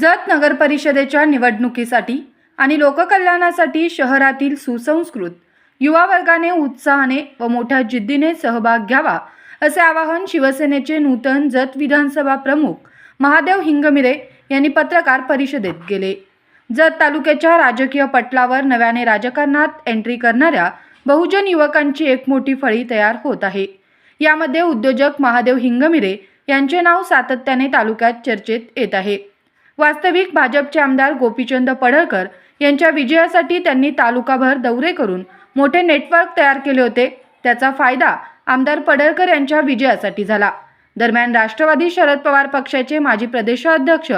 जत नगर परिषदेच्या निवडणुकीसाठी आणि लोककल्याणासाठी शहरातील सुसंस्कृत युवा वर्गाने उत्साहाने व मोठ्या जिद्दीने सहभाग घ्यावा असे आवाहन शिवसेनेचे नूतन जत विधानसभा प्रमुख महादेव हिंगमिरे यांनी पत्रकार परिषदेत केले. जत तालुक्याच्या राजकीय पटलावर नव्याने राजकारणात एंट्री करणाऱ्या बहुजन युवकांची एक मोठी फळी तयार होत आहे. यामध्ये उद्योजक महादेव हिंगमिरे यांचे नाव सातत्याने तालुक्यात चर्चेत येत आहे. वास्तविक भाजपचे आमदार गोपीचंद पडळकर यांच्या विजयासाठी त्यांनी तालुकाभर दौरे करून मोठे नेटवर्क तयार केले होते. त्याचा फायदा आमदार पडळकर यांच्या विजयासाठी झाला. दरम्यान राष्ट्रवादी शरद पवार पक्षाचे माजी प्रदेशाध्यक्ष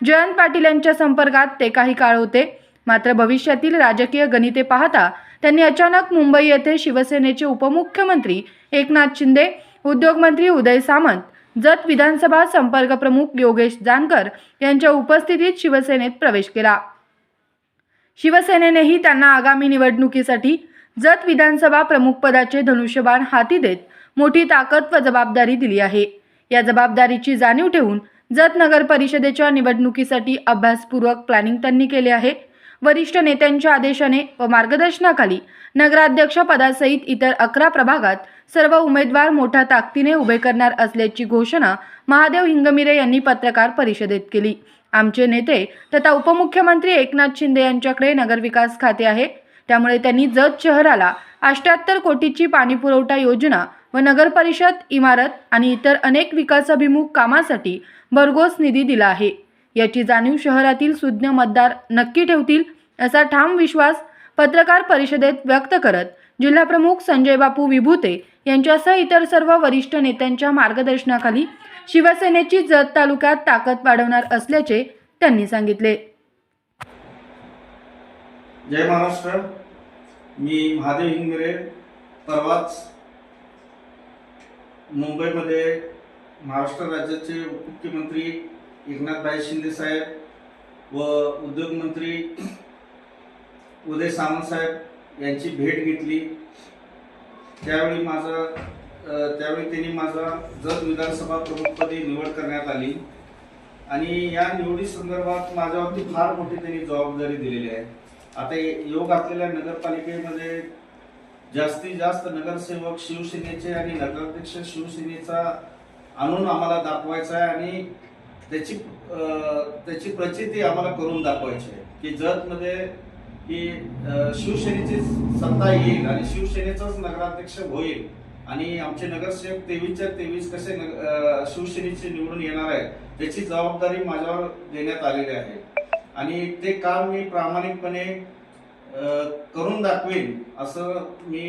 जयंत पाटील यांच्या संपर्कात ते काही काळ होते. मात्र भविष्यातील राजकीय गणिते पाहता त्यांनी अचानक मुंबई येथे शिवसेनेचे उपमुख्यमंत्री एकनाथ शिंदे उद्योगमंत्री उदय सामंत जत विधानसभा संपर्क प्रमुख योगेश जानकर यांच्या उपस्थितीत शिवसेनेत प्रवेश केला. शिवसेनेनेही त्यांना आगामी निवडणुकीसाठी जत विधानसभा प्रमुखपदाचे धनुष्यबाण हाती देत मोठी ताकद व जबाबदारी दिली आहे. या जबाबदारीची जाणीव ठेवून जत नगर परिषदेच्या निवडणुकीसाठी अभ्यासपूर्वक प्लॅनिंग त्यांनी केले आहे. वरिष्ठ नेत्यांच्या आदेशाने व मार्गदर्शनाखाली नगराध्यक्ष पदासहित इतर अकरा प्रभागात सर्व उमेदवार मोठ्या ताकदीने उभे करणार असल्याची घोषणा महादेव हिंगमिरे यांनी पत्रकार परिषदेत केली. आमचे नेते तथा उपमुख्यमंत्री एकनाथ शिंदे यांच्याकडे नगरविकास खाते आहे. त्यामुळे त्यांनी जत शहराला अष्ट्याहत्तर कोटीची पाणीपुरवठा योजना व नगर परिषद इमारत आणि इतर अनेक विकासाभिमुख कामासाठी भरघोस निधी दिला आहे. याची जाणीव शहरातील सुज्ञ मतदार नक्की ठेवतील असा ठाम विश्वास पत्रकार परिषदेत व्यक्त करत जिल्हाप्रमुख संजय बापू विभूते यांच्यासह इतर सर्व वरिष्ठ नेत्यांच्या मार्गदर्शनाखाली शिवसेनेची जत तालुक्यात ताकद वाढवणार असल्याचे त्यांनी सांगितले. जय महाराष्ट्र. मी महादेव हिंगमिरे परवाच मुंबईमध्ये महाराष्ट्र राज्याचे उपमुख्यमंत्री एकनाथभाई शिंदे साहेब व उद्योगमंत्री उदय सामंत साहेब यांची भेट घेतली. त्यावेळी माझा त्यावेळी त्यांनी माझा जत विधानसभा प्रमुखपदी निवड करण्यात आली. आणि या निवडी संदर्भात माझ्यावरती फार मोठी त्यांनी जबाबदारी दिलेली आहे. आता योग असलेल्या नगरपालिकेमध्ये जास्तीत जास्त नगरसेवक शिवसेनेचे आणि नगराध्यक्ष शिवसेनेचा आणून आम्हाला दाखवायचा आहे आणि त्याची त्याची प्रचिती आम्हाला करून दाखवायची आहे. की जतमध्ये की शिवसेनेची सत्ता येईल आणि शिवसेनेचाच नगराध्यक्ष होईल आणि आमचे नगरसेवक तेवीसच्या तेवीस कसे नग- शिवसेनेचे निवडून येणार आहे त्याची जबाबदारी माझ्यावर देण्यात आलेली आहे. आणि ते काम मी प्रामाणिकपणे करून दाखवेन असं मी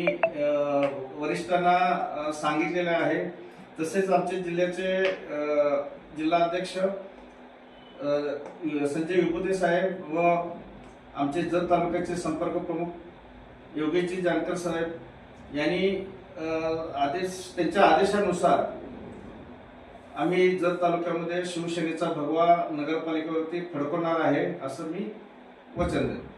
वरिष्ठांना सांगितलेलं आहे. तसेच आमचे जिल्ह्याचे जिल्हाध्यक्ष संजय विभूते साहेब व आमचे जत तालुक्याचे संपर्क प्रमुख योगेशजी जानकर साहेब यांनी आदेश त्यांच्या आदेशानुसार आम्ही जत तालुक्यामध्ये शिवसेनेचा भगवा नगरपालिकेवरती फडकवणार आहे असं मी वचन देतो.